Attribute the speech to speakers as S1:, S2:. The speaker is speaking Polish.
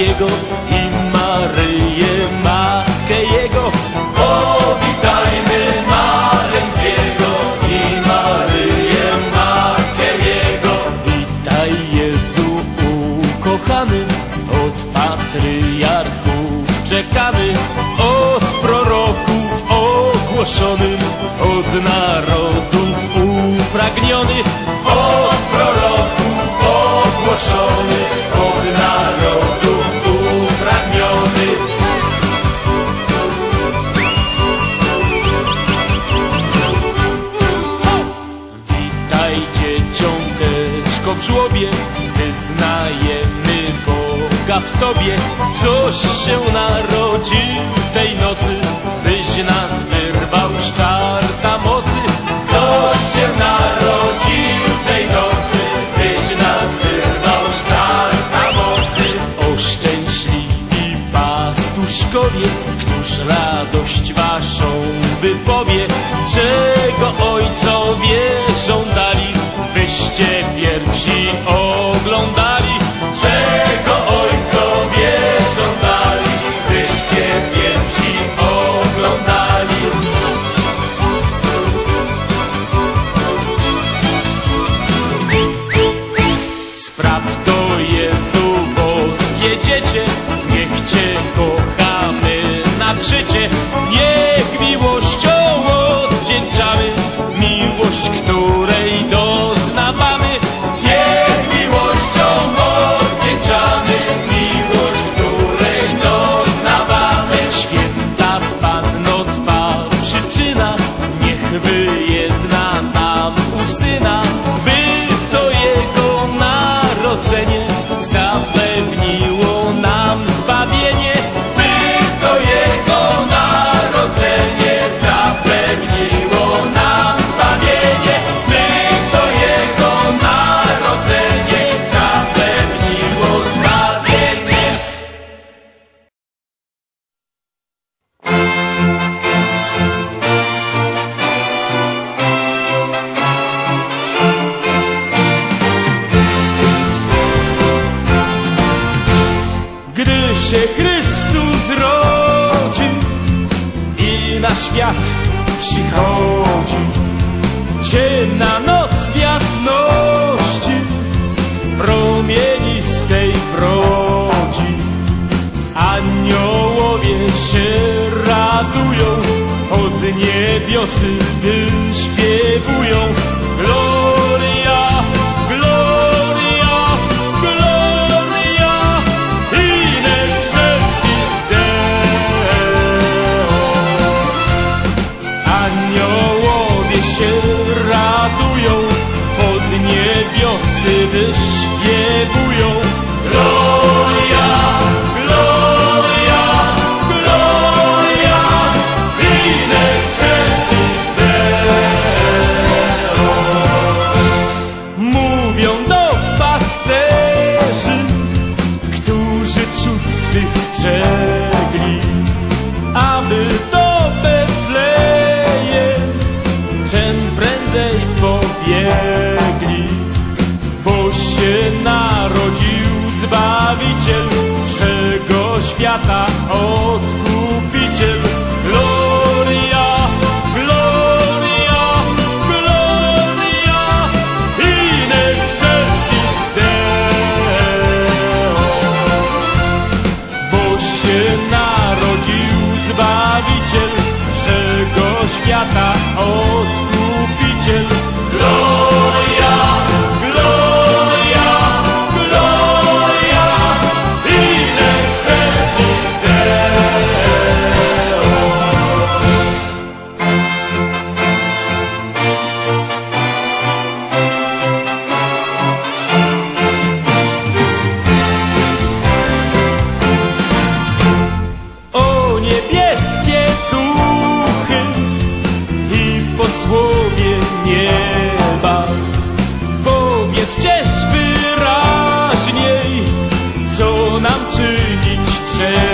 S1: I Maryję, Matkę Jego. Powitajmy Maleńkiego i Maryję, Matkę Jego. Witaj Jezu ukochany, od patriarchów czekamy, od proroków ogłoszonym, od narodów upragnionych. błyska w tobie, coś się narodzi w tej nocy, byś nas wyrwał z czarta mocy. się Chrystus rodzi i na świat przychodzi. Ciemna noc jasności, promienistej brodzi. Aniołowie się radują, od niebiosy wyśpiewują. się radują, pod niebiosy wyśpiewują. narodził Zbawiciel wszego świata odkupił. nieba. Powiedz wyraźniej, co nam czynić trzeba.